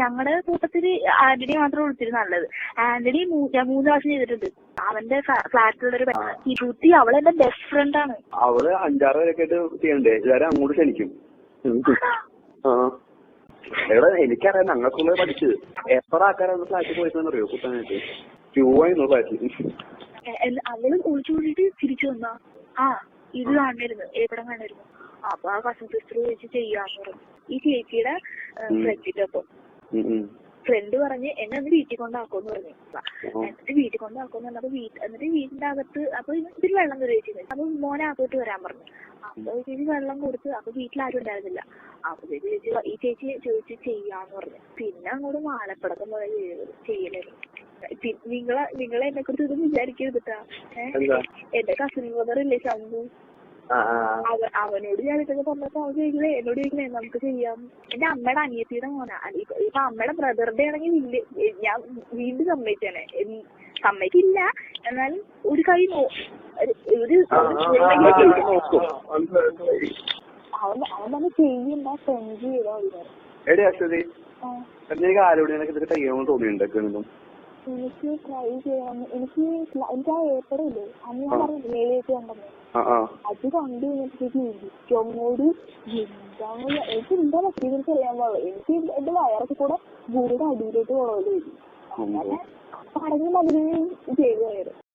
ഞങ്ങളുടെ കൂട്ടത്തിൽ ആന്റണി മാത്രം വിളിച്ചിരുന്നു നല്ലത്. ആന്റണി മൂന്ന് പ്രാവശ്യം ചെയ്തിട്ടുണ്ട്. അവന്റെ ഫ്ലാറ്റിലുള്ള ഒരു ഈ എന്റെ ബെസ്റ്റ് ഫ്രണ്ട് ആണ്. അവൾ അഞ്ചാറ് പേരൊക്കെ ആയിട്ട് ചെയ്യണ്ടേ? എല്ലാരും അങ്ങോട്ട് ക്ഷണിക്കും. എനിക്കറിയാം ഞങ്ങൾക്കുള്ള പഠിച്ചത്. എത്ര ആൾക്കാരാണ് ഫ്ലാറ്റിൽ പോയിട്ടെന്ന് അറിയോ കുട്ടനായിട്ട്. ക്യൂ ആയിരുന്നു ഫ്ലാറ്റിൽ അവൾ ഒളിച്ചു കൂടിയിട്ട് തിരിച്ചു വന്നാ. ആ ഇത് കാണായിരുന്നു എവിടെ കാണായിരുന്നു അപ്പൊ ആ കസിൻ സിസ്റ്റർ ചോദിച്ച് ചെയ്യാന്ന് പറഞ്ഞു. ഈ ചേച്ചിയുടെ ഫ്രണ്ടിന്റെ ഒപ്പം. ഫ്രണ്ട് പറഞ്ഞ് എന്നെ ഒന്ന് വീട്ടിൽ കൊണ്ടാക്കുമെന്ന് പറഞ്ഞു. എന്നിട്ട് വീട്ടിൽ കൊണ്ടാക്കുമെന്ന് പറഞ്ഞപ്പോ വീട്ട് എന്നിട്ട് വീടിന്റെ അകത്ത് അപ്പൊ ഇതിൽ വെള്ളം കയറിയിട്ടുണ്ട് അപ്പൊ മോനെ അകത്തോട്ട് വരാൻ പറഞ്ഞു. അപ്പൊ ചേച്ചി വെള്ളം കൊടുത്ത് അപ്പൊ വീട്ടിൽ ആരും ഉണ്ടായിരുന്നില്ല. അപ്പൊ ചേച്ചി ചേച്ചി ഈ ചേച്ചി ചോദിച്ച് ചെയ്യാന്ന് പറഞ്ഞു. പിന്നെ അങ്ങോട്ട് മാലപ്പടക്കം പോലെ ചെയ്യലായിരുന്നു നിങ്ങളെ നിങ്ങളെ എന്നെ കുറിച്ച് ഇതൊന്നും വിചാരിക്കരുതിട്ടാ ഏഹ് എന്താ? എന്റെ കസിൻ ബ്രദർ ഇല്ലേ ശംഭു? അവനോട് ഞാൻ ഇതൊക്കെ പറഞ്ഞപ്പോ അവൻ ചോദിക്കണേ എന്നോട് ചോദിക്കണേ നമുക്ക് ചെയ്യാം. എന്റെ അമ്മയുടെ അനിയത്തിയുടെ മോനാ. ഇപ്പൊ അമ്മയുടെ ബ്രദറുടെ ആണെങ്കിൽ ഞാൻ വീണ്ടും സമ്മതിച്ചാണ് സമ്മതിക്കില്ല. എന്നാലും ഒരു കൈ നോ ഒരു-. അവൻ അവൻ തന്നെ ചെയ്യണ്ട ഫ്രണ്ട് ചെയ്തോ. എടി അശ്വതി എനിക്ക് ആരോട് നിനക്ക് ഇതൊക്കെ എനിക്ക് ട്രൈ ചെയ്യണം എനിക്ക് എനിക്ക് ആ ഏർപ്പെടില്ലേ അന്ന് ഞാൻ പറഞ്ഞു മേലേക്ക് ഉണ്ടെന്ന് അത് കണ്ടു കഴിഞ്ഞപ്പോഴത്തേക്ക് എനിക്കങ്ങോട് എന്താണ് എനിക്ക് എന്താ പറ്റിയെന്ന് അറിയാൻ പാടില്ല എനിക്ക് എന്റെ വയറൊക്കെ കൂടെ ഭൂമിയുടെ അടിയിലോട്ട് പോകണമല്ലോ അങ്ങനെ പടങ്ങി മതിലും ചെയ്തു പോയത്